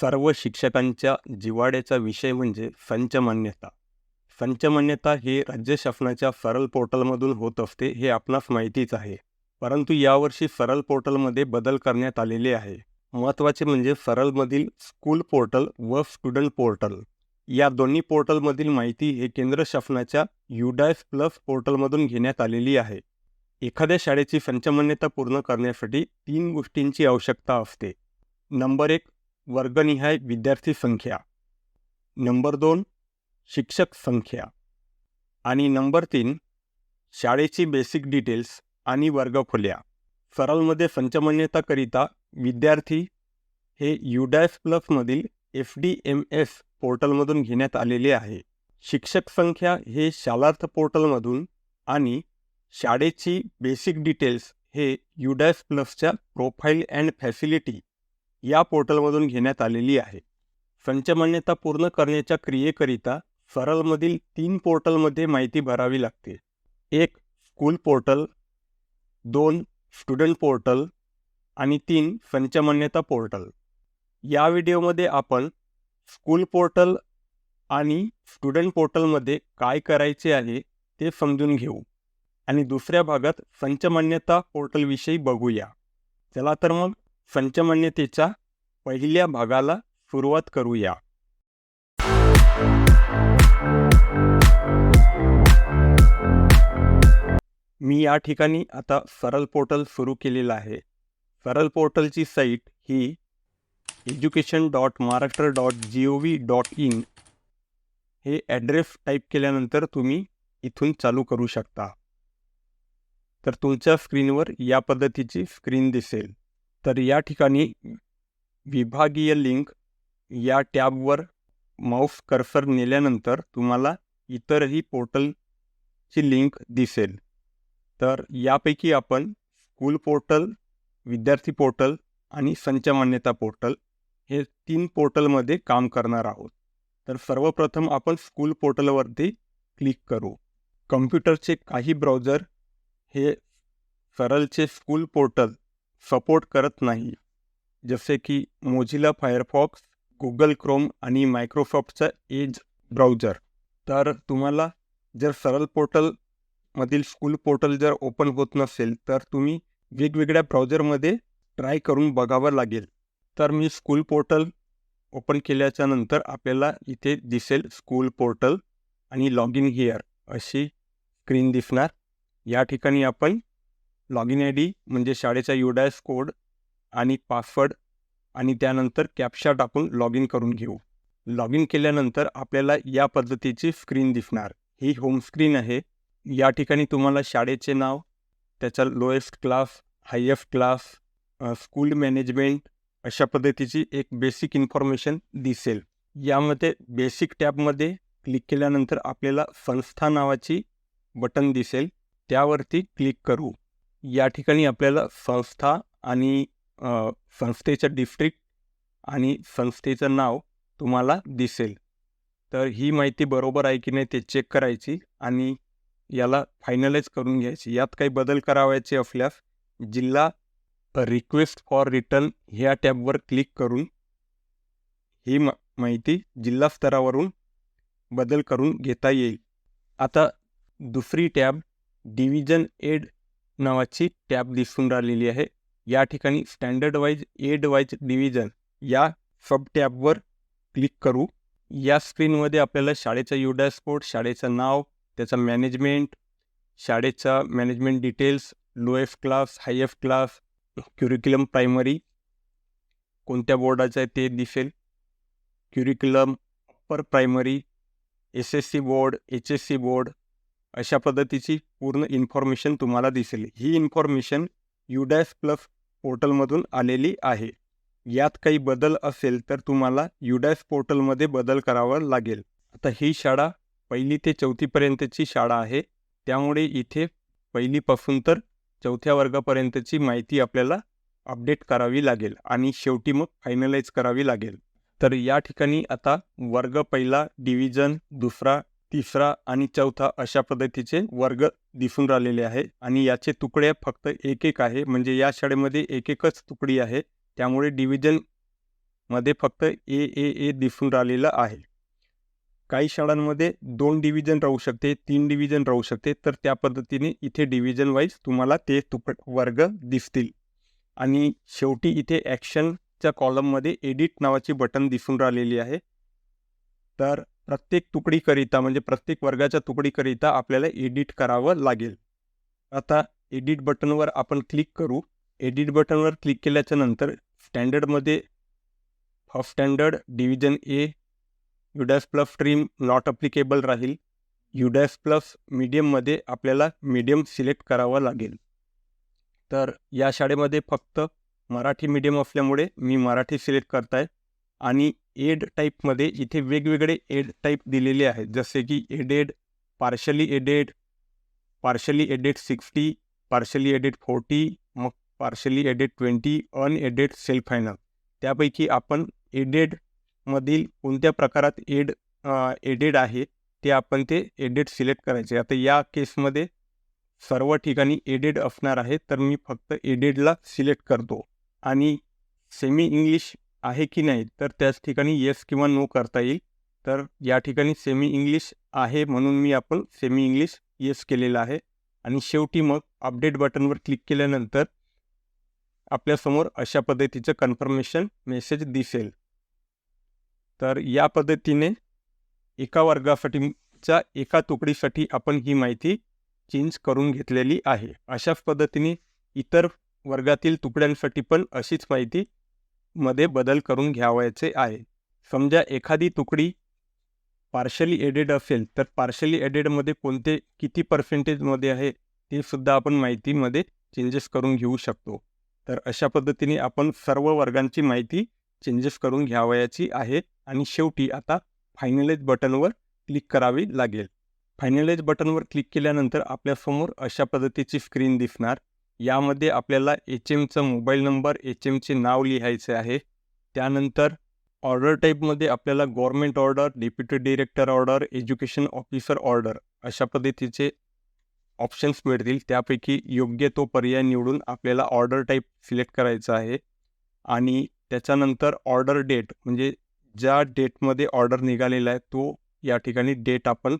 सर्व शिक्षकांच्या जिवाड्याचा विषय म्हणजे संचमान्यता संचमान्यता हे राज्य शासनाच्या सरल पोर्टलमधून होत असते हे आपणास माहितीच आहे. परंतु यावर्षी सरल पोर्टलमध्ये बदल करण्यात आलेले आहे. महत्त्वाचे म्हणजे सरलमधील स्कूल पोर्टल व स्टुडंट पोर्टल. या दोन्ही पोर्टलमधील माहिती हे केंद्र शासनाच्या युडायस प्लस पोर्टलमधून घेण्यात आलेली आहे. एखाद्या शाळेची संचमान्यता पूर्ण करण्यासाठी तीन गोष्टींची आवश्यकता असते. नंबर एक वर्गनिहाय विद्यार्थी संख्या. नंबर दोन शिक्षक संख्या. आणि नंबर तीन शाळेची बेसिक डिटेल्स आणि वर्गखोल्या. सरलमध्ये संचमान्यताकरिता विद्यार्थी हे युडॅस प्लसमधील एफ डी एम एस पोर्टलमधून घेण्यात आलेले आहे. शिक्षक संख्या हे शालार्थ पोर्टलमधून आणि शाळेची बेसिक डिटेल्स हे युडॅस प्लसच्या प्रोफाईल अँड फॅसिलिटी या पोर्टलमधून घेण्यात आलेली आहे. संचमान्यता पूर्ण करण्याच्या क्रियेकरिता सरलमधील तीन पोर्टलमध्ये माहिती भरावी लागते. एक स्कूल पोर्टल दोन स्टुडंट पोर्टल आणि तीन संचमान्यता पोर्टल. या व्हिडिओमध्ये आपण स्कूल पोर्टल आणि स्टुडंट पोर्टलमध्ये काय करायचे आहे ते समजून घेऊ. आणि दुसऱ्या भागात संचमान्यता पोर्टलविषयी बघूया. चला तर मग संचमन्यतेच्या पहिल्या भागाला सुरुवात करूया. मी या ठिकाणी आता सरल पोर्टल सुरू केलेलं आहे. सरल पोर्टलची site he education dot Maharashtra dot G O V dot in हे ॲड्रेस टाईप केल्यानंतर तुम्ही इथून चालू करू शकता. तर तुमच्या स्क्रीनवर या पद्धतीची स्क्रीन दिसेल. तर या ठिकाणी विभागीय लिंक या टॅबवर माऊस कर्सर नेल्यानंतर तुम्हाला इतरही पोर्टलची लिंक दिसेल. तर यापैकी आपण स्कूल पोर्टल विद्यार्थी पोर्टल आणि संचमान्यता पोर्टल हे तीन पोर्टलमध्ये काम करणार आहोत. तर सर्वप्रथम आपण स्कूल पोर्टलवरती क्लिक करू. कम्प्युटरचे काही ब्राउझर हे सरलचे स्कूल पोर्टल सपोर्ट करत नाही. जसे की मोझिला फायरफॉक्स गुगल क्रोम आणि मायक्रोसॉफ्टचा एज ब्राउझर. तर तुम्हाला जर सरल पोर्टलमधील स्कूल पोर्टल जर ओपन होत नसेल तर तुम्ही वेगवेगळ्या ब्राउझरमध्ये ट्राय करून बघावं लागेल. तर मी स्कूल पोर्टल ओपन केल्याच्यानंतर आपल्याला इथे दिसेल स्कूल पोर्टल आणि लॉग इन हिअर. अशी स्क्रीन दिसणार. या ठिकाणी आपण लॉग इन आय डी म्हणजे शाळेचा युडायस कोड आणि पासवर्ड आणि त्यानंतर कॅप्शा टाकून लॉग इन करून घेऊ. लॉग इन केल्यानंतर आपल्याला या पद्धतीची स्क्रीन दिसणार. ही होम स्क्रीन आहे. या ठिकाणी तुम्हाला शाळेचे नाव त्याचा lowest class highest class school management अशा पद्धतीची एक बेसिक इन्फॉर्मेशन दिसेल. यामध्ये बेसिक टॅबमध्ये क्लिक केल्यानंतर आपल्याला संस्था नावाची बटन दिसेल. त्यावरती क्लिक करू. या ठिकाणी आपल्याला संस्था आणि संस्थेचं डिस्ट्रिक्ट आणि संस्थेचं नाव तुम्हाला दिसेल. तर ही माहिती बरोबर आहे की नाही ते चेक करायची आणि याला फायनलाइज करून घ्यायची. यात काही बदल करावायचे असल्यास जिल्हा रिक्वेस्ट फॉर रिटर्न ह्या टॅबवर क्लिक करून ही मा माहिती जिल्हा स्तरावरून बदल करून घेता येईल. आता दुसरी टॅब डिव्हिजन एड नावाची टॅब दिसून राहिलेली आहे. या ठिकाणी standard wise add wise division या सब टॅबवर क्लिक करू. या स्क्रीनमध्ये आपल्याला शाळेचा युडॅस शाळेचं नाव त्याचं मॅनेजमेंट शाळेचा management details lowest class highest class curriculum primary कोणत्या बोर्डाचं आहे ते दिसेल. Curriculum upper primary S S C board H S C board अशा पद्धतीची पूर्ण इन्फॉर्मेशन तुम्हाला दिसेल. ही इन्फॉर्मेशन युडॅस प्लस पोर्टलमधून आलेली आहे. यात काही बदल असेल तर तुम्हाला युडॅस पोर्टलमध्ये बदल करावा लागेल. आता ही शाळा पहिली ते चौथीपर्यंतची शाळा आहे. त्यामुळे इथे पहिलीपासून तर चौथ्या वर्गापर्यंतची माहिती आपल्याला अपडेट करावी लागेल आणि शेवटी मग फायनलाइज करावी लागेल. तर या ठिकाणी आता वर्ग पहिला डिव्हिजन दुसरा तिसरा आणि चौथा अशा पद्धतीचे वर्ग दिसून राहिलेले आहे. आणि याचे तुकडे फक्त एक एक आहे. म्हणजे या शाळेमध्ये एक एकच तुकडी आहे. त्यामुळे डिव्हिजनमध्ये फक्त ए ए ए दिसून राहिलेलं आहे. काही शाळांमध्ये दोन डिव्हिजन राहू शकते तीन डिव्हिजन राहू शकते. तर त्या पद्धतीने इथे डिव्हिजन वाईज तुम्हाला ते तुकड वर्ग दिसतील. आणि शेवटी इथे ॲक्शनच्या कॉलममध्ये एडिट नावाची बटन दिसून राहिलेली आहे. तर प्रत्येक तुकडीकरिता म्हणजे प्रत्येक वर्गाच्या तुकडीकरिता आपल्याला एडिट करावं लागेल. आता एडिट बटनवर आपण क्लिक करू. एडिट बटनवर क्लिक केल्याच्यानंतर स्टँडर्डमध्ये first standard division A UDISE plus stream not applicable राहील. युडॅस प्लस मीडियममध्ये आपल्याला मीडियम सिलेक्ट करावं लागेल. तर या शाळेमध्ये फक्त मराठी मीडियम असल्यामुळे मी मराठी सिलेक्ट करताय. आणि एड टाईपमध्ये इथे वेगवेगळे एड टाईप दिलेले आहेत. जसे की aided partially aided partially aided sixty partially aided forty मग partially aided twenty unaided self final त्यापैकी आपण एडेडमधील कोणत्या प्रकारात एड एडेड आहे ते आपण ते एडेड सिलेक्ट करायचे. आता या केसमध्ये सर्व ठिकाणी एडेड असणार आहे तर मी फक्त एडेडला सिलेक्ट करतो. आणि सेमी इंग्लिश आहे की नाही तर त्याच ठिकाणी येस किंवा नो करता येईल. तर या ठिकाणी सेमी इंग्लिश आहे म्हणून मी आपण सेमी इंग्लिश येस केलेलं आहे. आणि शेवटी मग अपडेट बटनवर क्लिक केल्यानंतर आपल्यासमोर अशा पद्धतीचं कन्फर्मेशन मेसेज दिसेल. तर या पद्धतीने एका वर्गासाठीच्या एका तुकडीसाठी आपण ही माहिती चेंज करून घेतलेली आहे. अशाच पद्धतीने इतर वर्गातील तुकड्यांसाठी पण अशीच माहिती मध्ये बदल करून घ्यावायचे आहे. समजा एखादी तुकडी पार्शली एडेड असेल तर पार्शली एडेडमध्ये कोणते किती पर्सेंटेजमध्ये आहे ते सुद्धा आपण माहितीमध्ये चेंजेस करून घेऊ शकतो. तर अशा पद्धतीने आपण सर्व वर्गांची माहिती चेंजेस करून घ्यावयाची आहे आणि शेवटी आता फायनलाइज बटनवर क्लिक करावी लागेल. फायनलाइज बटनवर क्लिक केल्यानंतर आपल्यासमोर अशा पद्धतीची स्क्रीन दिसणार. यामध्ये आपल्याला एच एमचं मोबाईल नंबर एच एमचे नाव लिहायचे आहे. त्यानंतर ऑर्डर टाईपमध्ये आपल्याला government order deputy director order education officer order अशा पद्धतीचे ऑप्शन्स मिळतील. त्यापैकी योग्य तो पर्याय निवडून आपल्याला ऑर्डर टाईप सिलेक्ट करायचा आहे. आणि त्याच्यानंतर ऑर्डर डेट म्हणजे ज्या डेटमध्ये ऑर्डर निघालेला आहे तो या ठिकाणी डेट आपण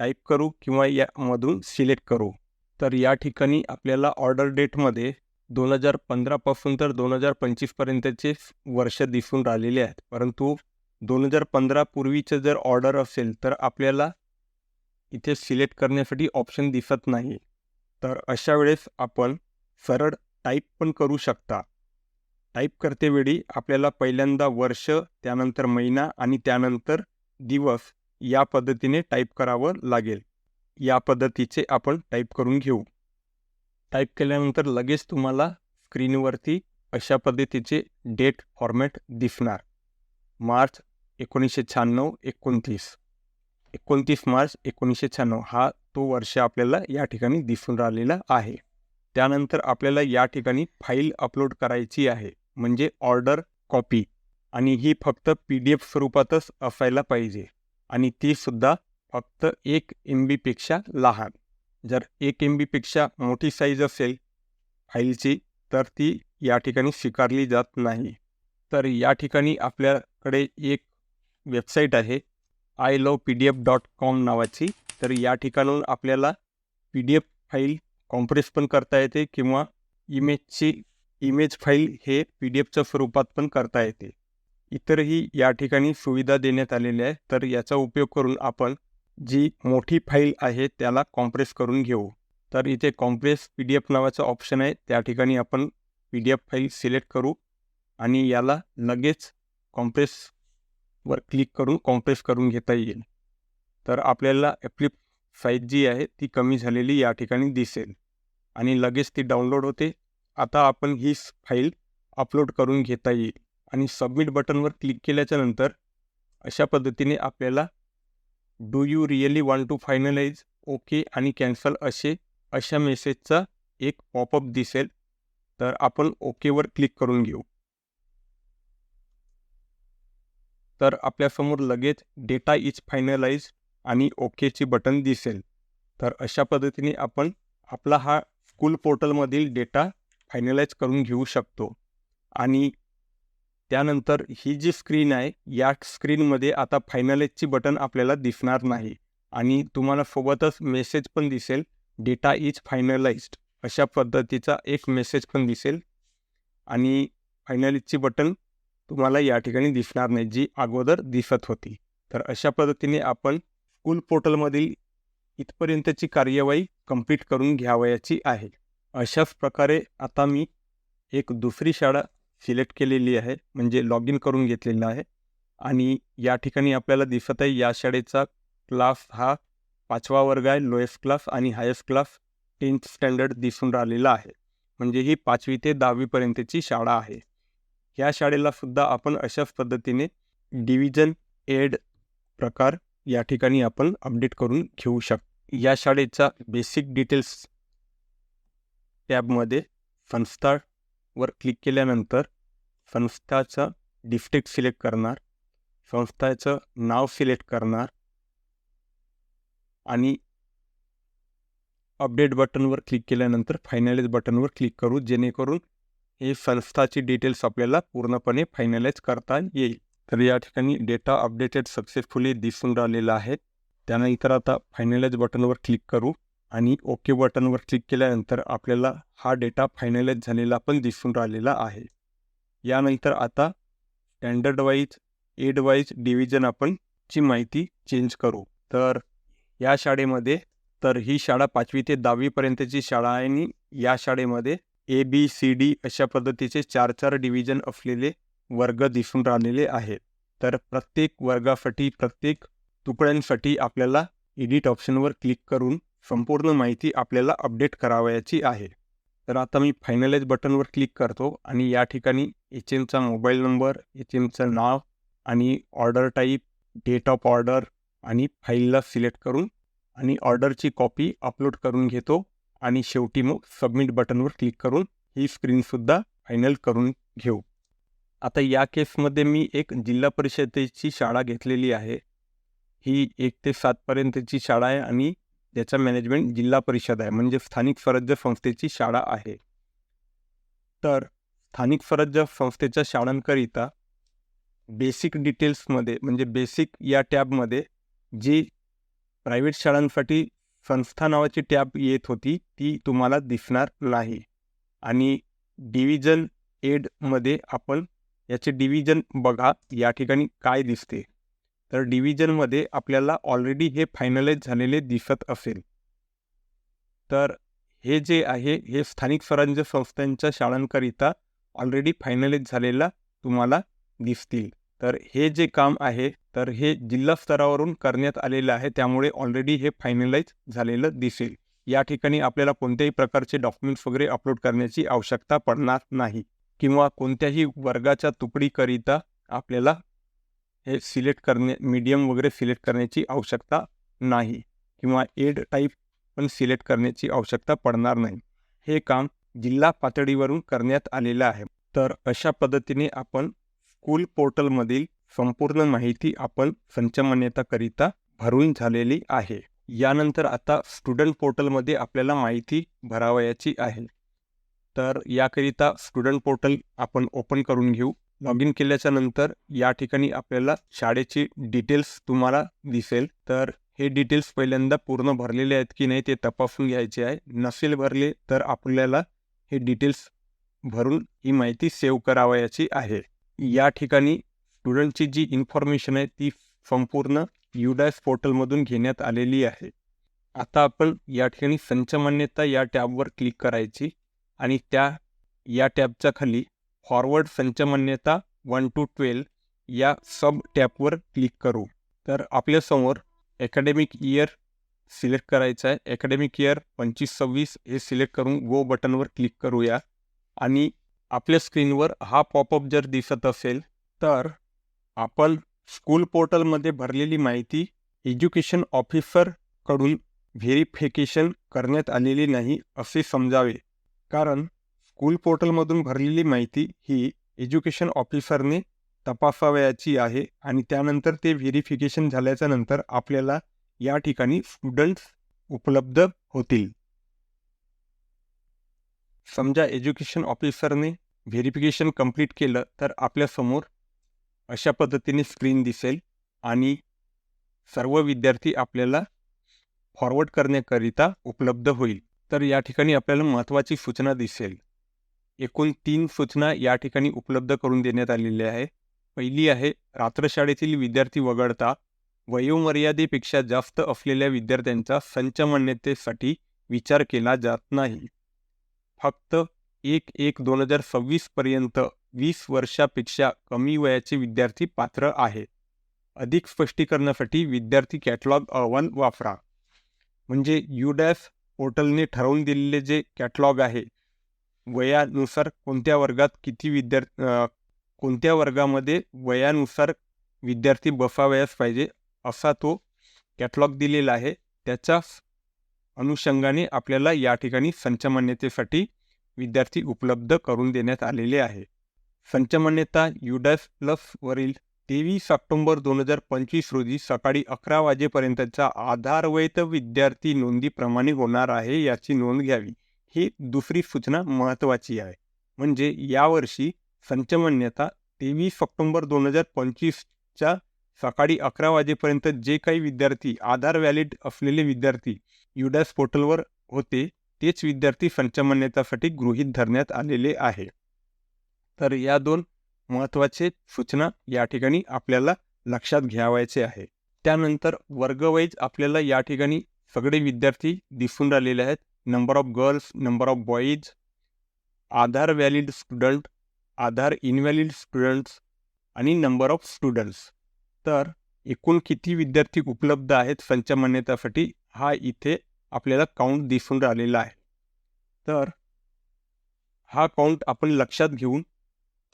टाईप करू किंवा यामधून सिलेक्ट करू. तर या ठिकाणी आपल्याला ऑर्डर डेटमध्ये दोन हजार पंधरापासून तर दोन हजार पंचवीसपर्यंतचे वर्ष दिसून राहिलेले आहेत. परंतु दोन हजार पंधरा पूर्वीचं जर ऑर्डर असेल तर आपल्याला इथे सिलेक्ट करण्यासाठी ऑप्शन दिसत नाही. तर अशा वेळेस आपण सरळ टाईप पण करू शकता. टाईप करतेवेळी आपल्याला पहिल्यांदा वर्ष त्यानंतर महिना आणि त्यानंतर दिवस या पद्धतीने टाईप करावं लागेल. या पद्धतीचे आपण टाईप करून घेऊ. टाईप केल्यानंतर लगेच तुम्हाला स्क्रीनवरती अशा पद्धतीचे डेट फॉर्मॅट दिसणार. मार्च एकोणीसशे शहाण्णव एकोणतीस. एकोणतीस मार्च एकोणीसशे शहाण्णव हा तो वर्ष आपल्याला या ठिकाणी दिसून राहिलेला आहे. त्यानंतर आपल्याला या ठिकाणी फाईल अपलोड करायची आहे. म्हणजे ऑर्डर कॉपी आणि ही फक्त पी डी एफ स्वरूपातच असायला पाहिजे. आणि तीसुद्धा फक्त एक एम बीपेक्षा लहान. जर एक एम बीपेक्षा मोठी साईज असेल फाईलची तर ती या ठिकाणी स्वीकारली जात नाही. तर या ठिकाणी आपल्याकडे एक वेबसाईट आहे I love P D F dot com नावाची. तर या ठिकाणून आपल्याला P D F file compress पण करता येते किंवा इमेजची इमेज फाईल हे पी डी एफच्या स्वरूपात पण करता येते. इतरही या ठिकाणी सुविधा देण्यात आलेल्या आहे तर याचा उपयोग करून आपण जी मोठी फाईल आहे त्याला कॉम्प्रेस करून घेऊ. तर इथे कॉम्प्रेस पी डी एफ नावाचं ऑप्शन आहे. त्या ठिकाणी आपण P D F file select करू आणि याला लगेच कॉम्प्रेसवर क्लिक करून कॉम्प्रेस करून घेता येईल. तर आपल्याला एप्लिप साईज जी आहे ती कमी झालेली या ठिकाणी दिसेल आणि लगेच ती डाउनलोड होते. आता आपण ही फाईल अपलोड करून घेता येईल आणि सबमिट बटनवर क्लिक केल्याच्यानंतर अशा पद्धतीने आपल्याला do you really want to finalise okay आणि कॅन्सल असे अशा मेसेजचा एक पॉपअप दिसेल? तर आपण ओकेवर क्लिक करून घेऊ. तर आपल्यासमोर लगेच डेटा इज फायनलाइज आणि ओकेची बटन दिसेल. तर अशा पद्धतीने आपण आपला हा स्कूल पोर्टलमधील डेटा फायनलाइज करून घेऊ शकतो. आणि त्यानंतर ही जी स्क्रीन आहे या स्क्रीनमध्ये आता फायनलाइजची बटन आपल्याला दिसणार नाही. आणि तुम्हाला सोबतच मेसेज पण दिसेल डेटा इज फायनलाइज्ड अशा पद्धतीचा एक मेसेज पण दिसेल. आणि फायनलाइजची बटन तुम्हाला या ठिकाणी दिसणार नाही जी अगोदर दिसत होती. तर अशा पद्धतीने आपण स्कूल पोर्टलमधील इथपर्यंतची कार्यवाही कंप्लीट करून घ्यावयाची आहे. अशाच प्रकारे आता मी एक दुसरी शाळा सिलेक्ट केलेली आहे म्हणजे लॉग इन करून घेतलेलं आहे. आणि या ठिकाणी आपल्याला दिसत आहे या शाळेचा क्लास हा पाचवा वर्ग आहे लोएस्ट क्लास आणि हायेस्ट क्लास टेन्थ स्टँडर्ड दिसून राहिलेला आहे. म्हणजे ही पाचवी ते दहावीपर्यंतची शाळा आहे. या शाळेला सुद्धा आपण अशाच पद्धतीने डिव्हिजन एड प्रकार या ठिकाणी आपण अपडेट करून घेऊ शक या शाळेचा बेसिक डिटेल्स टॅबमध्ये वर क्लिक केल्यानंतर संस्थाचं डिस्ट्रिक्ट सिलेक्ट करणार. संस्थाचं नाव सिलेक्ट करणार. आणि अपडेट बटनवर क्लिक केल्यानंतर फायनलाइज बटनवर क्लिक करू जेणेकरून हे संस्थाची डिटेल्स आपल्याला पूर्णपणे फायनलाइज करता येईल. तर या ठिकाणी डेटा अपडेटेड सक्सेसफुली दिसून राहिलेला आहे. त्यानंतर आता फायनलाइज बटनवर क्लिक करू. आणि ओके बटनवर क्लिक केल्यानंतर आपल्याला हा डेटा फायनलाइज झालेला पण दिसून राहिलेला आहे. यानंतर आता standard wise aid wise division आपण ची माहिती चेंज करू. तर या शाळेमध्ये तर ही शाळा पाचवी ते दहावीपर्यंतची शाळा आहे आणि या शाळेमध्ये ए बी सी डी अशा पद्धतीचे चार चार डिव्हिजन असलेले वर्ग दिसून राहिलेले आहेत तर प्रत्येक वर्गासाठी प्रत्येक तुकड्यांसाठी आपल्याला एडिट ऑप्शनवर क्लिक करून संपूर्ण माहिती आपल्याला अपडेट करावयाची आहे. तर आता मी फायनलाइज बटनवर क्लिक करतो आणि या ठिकाणी एच एमचा मोबाईल नंबर एच एमचं नाव आणि order type date of order आणि फाईलला सिलेक्ट करून आणि ऑर्डरची कॉपी अपलोड करून घेतो आणि शेवटी मग सबमिट बटनवर क्लिक करून ही स्क्रीनसुद्धा फायनल करून घेऊ. आता या केसमध्ये मी एक जिल्हा परिषदेची शाळा घेतलेली आहे. ही एक ते सातपर्यंतची शाळा आहे आणि त्याचा मॅनेजमेंट जिल्हा परिषद आहे म्हणजे स्थानिक स्वराज्य संस्थेची शाळा आहे. तर स्थानिक स्वराज्य संस्थेच्या शाळांकरिता बेसिक डिटेल्समध्ये म्हणजे बेसिक या टॅबमध्ये जी प्रायव्हेट शाळांसाठी संस्था नावाची टॅब येत होती ती तुम्हाला दिसणार नाही. आणि डिव्हिजन एडमध्ये आपण याचे डिव्हिजन बघा या ठिकाणी काय दिसते. तर डिव्हिजनमध्ये आपल्याला ऑलरेडी हे फायनलाइज झालेले दिसत असेल. तर हे जे आहे हे स्थानिक स्वराज्य संस्थांच्या शाळांकरिता ऑलरेडी फायनलाइज झालेला तुम्हाला दिसतील. तर हे जे काम आहे तर हे जिल्हा स्तरावरून करण्यात आलेलं आहे त्यामुळे ऑलरेडी हे फायनलाइज झालेलं दिसेल. या ठिकाणी आपल्याला कोणत्याही प्रकारचे डॉक्युमेंट्स वगैरे अपलोड करण्याची आवश्यकता पडणार नाही. किंवा कोणत्याही वर्गाच्या तुकडीकरिता आपल्याला हे सिलेक्ट करणे मीडियम वगैरे सिलेक्ट करण्याची आवश्यकता नाही किंवा एड टाईप पण सिलेक्ट करण्याची आवश्यकता पडणार नाही. हे काम जिल्हा पातळीवरून करण्यात आलेलं आहे. तर अशा पद्धतीने आपण स्कूल पोर्टलमधील संपूर्ण माहिती आपण संचमान्यताकरिता भरून झालेली आहे. यानंतर आता स्टुडंट पोर्टलमध्ये आपल्याला माहिती भरावयाची आहे. तर याकरिता स्टुडंट पोर्टल आपण ओपन करून घेऊ. लॉग इन केल्याच्यानंतर या ठिकाणी आपल्याला शाळेची डिटेल्स तुम्हाला दिसेल. तर हे डिटेल्स पहिल्यांदा पूर्ण भरलेले आहेत की नाही ते तपासून घ्यायचे आहे. नसेल भरले तर आपल्याला हे डिटेल्स भरून ही माहिती सेव्ह करावयाची आहे. या ठिकाणी स्टुडंटची जी इन्फॉर्मेशन आहे ती संपूर्ण युडायस पोर्टलमधून घेण्यात आलेली आहे. आता आपण या ठिकाणी संच मान्यता या टॅबवर क्लिक करायची आणि त्या या टॅबच्या खाली फॉरवर्ड संच मान्यता वन टू ट्वेल्व या सब टॅपवर क्लिक करू. तर आपल्यासमोर अकॅडमिक इयर सिलेक्ट करायचं आहे. अकॅडमिक इयर पंचवीस सव्वीस हे सिलेक्ट करून गो बटनवर क्लिक करूया. आणि आपल्या स्क्रीनवर हा पॉपअप जर दिसत असेल तर आपण स्कूल पोर्टलमध्ये भरलेली माहिती एज्युकेशन ऑफिसरकडून व्हेरिफिकेशन करण्यात आलेली नाही असे समजावे. कारण स्कूल पोर्टलमधून भरलेली माहिती ही एज्युकेशन ऑफिसरने तपासावयाची आहे आणि त्यानंतर ते व्हेरिफिकेशन झाल्याच्यानंतर आपल्याला या ठिकाणी स्टुडंट्स उपलब्ध होतील. समजा एज्युकेशन ऑफिसरने व्हेरिफिकेशन कंप्लीट केलं तर आपल्यासमोर अशा पद्धतीने स्क्रीन दिसेल आणि सर्व विद्यार्थी आपल्याला फॉरवर्ड करण्याकरिता उपलब्ध होईल. तर या ठिकाणी आपल्याला महत्त्वाची सूचना दिसेल. एकूण तीन सूचना या ठिकाणी उपलब्ध करून देण्यात आलेल्या आहे. पहिली आहे रात्रशाळेतील विद्यार्थी वगळता वयोमर्यादेपेक्षा जास्त असलेल्या विद्यार्थ्यांचा संचमान्यतेसाठी विचार केला जात नाही. फक्त एक एक दोन हजार सव्वीसपर्यंत वीस वर्षापेक्षा कमी वयाचे विद्यार्थी पात्र आहे. अधिक स्पष्टीकरणासाठी विद्यार्थी कॅटलॉग अहवाल वापरा. म्हणजे युडॅफ पोर्टलने ठरवून दिलेले जे कॅटलॉग आहे वयानुसार कोणत्या वर्गात किती विद्यार्थी कोणत्या वर्गामध्ये वयानुसार विद्यार्थी बसावयास पाहिजे असा तो कॅटलॉग दिलेला आहे. त्याच्या अनुषंगाने आपल्याला या ठिकाणी संचमान्यतेसाठी विद्यार्थी उपलब्ध करून देण्यात आलेले आहे. संचमान्यता युडस प्लसवरील तेवीस ऑक्टोंबर दोन हजार पंचवीस रोजी सकाळी अकरा वाजेपर्यंतचा आधारवैध विद्यार्थी नोंदीप्रमाणे होणार आहे याची नोंद घ्यावी. ही दुसरी सूचना महत्त्वाची आहे. म्हणजे यावर्षी संचमान्यता तेवीस ऑक्टोंबर दोन हजार पंचवीसच्या सकाळी अकरा वाजेपर्यंत जे काही विद्यार्थी आधार व्हॅलिड असलेले विद्यार्थी युडॅस पोर्टलवर होते तेच विद्यार्थी संचमान्यतासाठी गृहीत धरण्यात आलेले आहे. तर या दोन महत्त्वाचे सूचना या ठिकाणी आपल्याला लक्षात घ्यावायचे आहे. त्यानंतर वर्गवाईज आपल्याला या ठिकाणी सगळे विद्यार्थी दिसून राहिलेले आहेत. Number of girls number of boys Aadhaar valid student Aadhaar invalid students आणि नंबर ऑफ स्टुडंट्स तर एकूण किती विद्यार्थी उपलब्ध आहेत संच मान्यतासाठी हा इथे आपल्याला काउंट दिसून राहिलेला आहे. तर हा काउंट आपण लक्षात घेऊन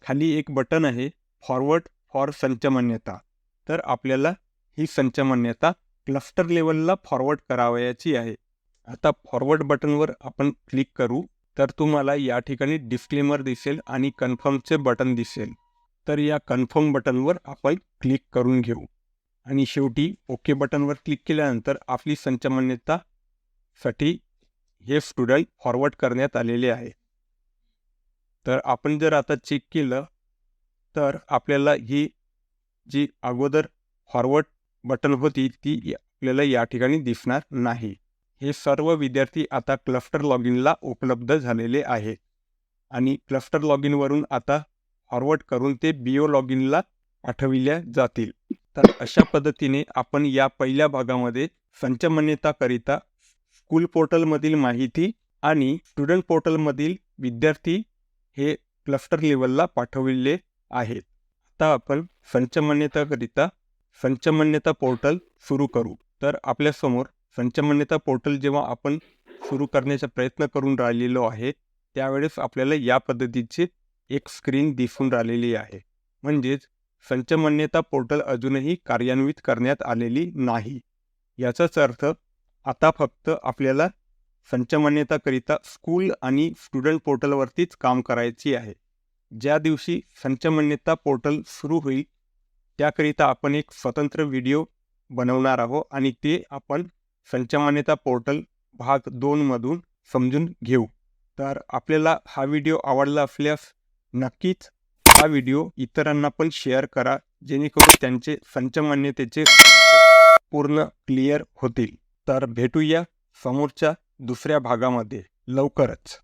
खाली एक बटन आहे फॉरवर्ड फॉर संच मान्यता तर आपल्याला ही संच मान्यता क्लस्टर लेवलला फॉरवर्ड करावयाची आहे. आता फॉरवर्ड बटनवर आपण क्लिक करू तर तुम्हाला या ठिकाणी डिस्क्लेमर दिसेल आणि कन्फर्मचे बटन दिसेल. तर या कन्फर्म बटनवर आपण क्लिक करून घेऊ. आणि शेवटी ओके बटनवर क्लिक केल्यानंतर आपली संचमान्यतासाठी हे स्टुडंट फॉरवर्ड करण्यात आलेले आहे. तर आपण जर आता चेक केलं तर आपल्याला ही जी अगोदर फॉरवर्ड बटन होती ती आपल्याला या ठिकाणी दिसणार नाही. हे सर्व विद्यार्थी आता क्लस्टर लॉग इनला उपलब्ध झालेले आहेत. आणि क्लस्टर लॉग इनवरून आता फॉरवर्ड करून ते बीओ लॉग इनला पाठविल्या जातील. तर अशा पद्धतीने आपण या पहिल्या भागामध्ये संचमान्यताकरिता स्कूल पोर्टलमधील माहिती आणि स्टुडंट पोर्टलमधील विद्यार्थी हे क्लस्टर लेवलला पाठविले आहेत. आता आपण संचमान्यताकरिता संचमान्यता पोर्टल सुरू करू. तर आपल्यासमोर संचमान्यता पोर्टल जेव्हा आपण सुरू करण्याचा प्रयत्न करून राहिलेलो आहे त्यावेळेस आपल्याला या पद्धतीची एक स्क्रीन दिसून राहिलेली आहे. म्हणजेच संचमान्यता पोर्टल अजूनही कार्यान्वित करण्यात आलेली नाही. याचाच अर्थ आता फक्त आपल्याला संचमान्यताकरिता स्कूल आणि स्टुडंट पोर्टलवरतीच काम करायची आहे. ज्या दिवशी संचमान्यता पोर्टल सुरू होईल त्याकरिता आपण एक स्वतंत्र व्हिडिओ बनवणार आहोत आणि ते आपण संचमान्यता पोर्टल भाग दोनमधून समजून घेऊ. तर आपल्याला हा व्हिडिओ आवडला असल्यास नक्कीच हा व्हिडिओ इतरांना पण शेअर करा जेणेकरून त्यांचे संचमान्यतेचे पूर्ण क्लिअर होतील. तर भेटूया समोरच्या दुसऱ्या भागामध्ये लवकरच.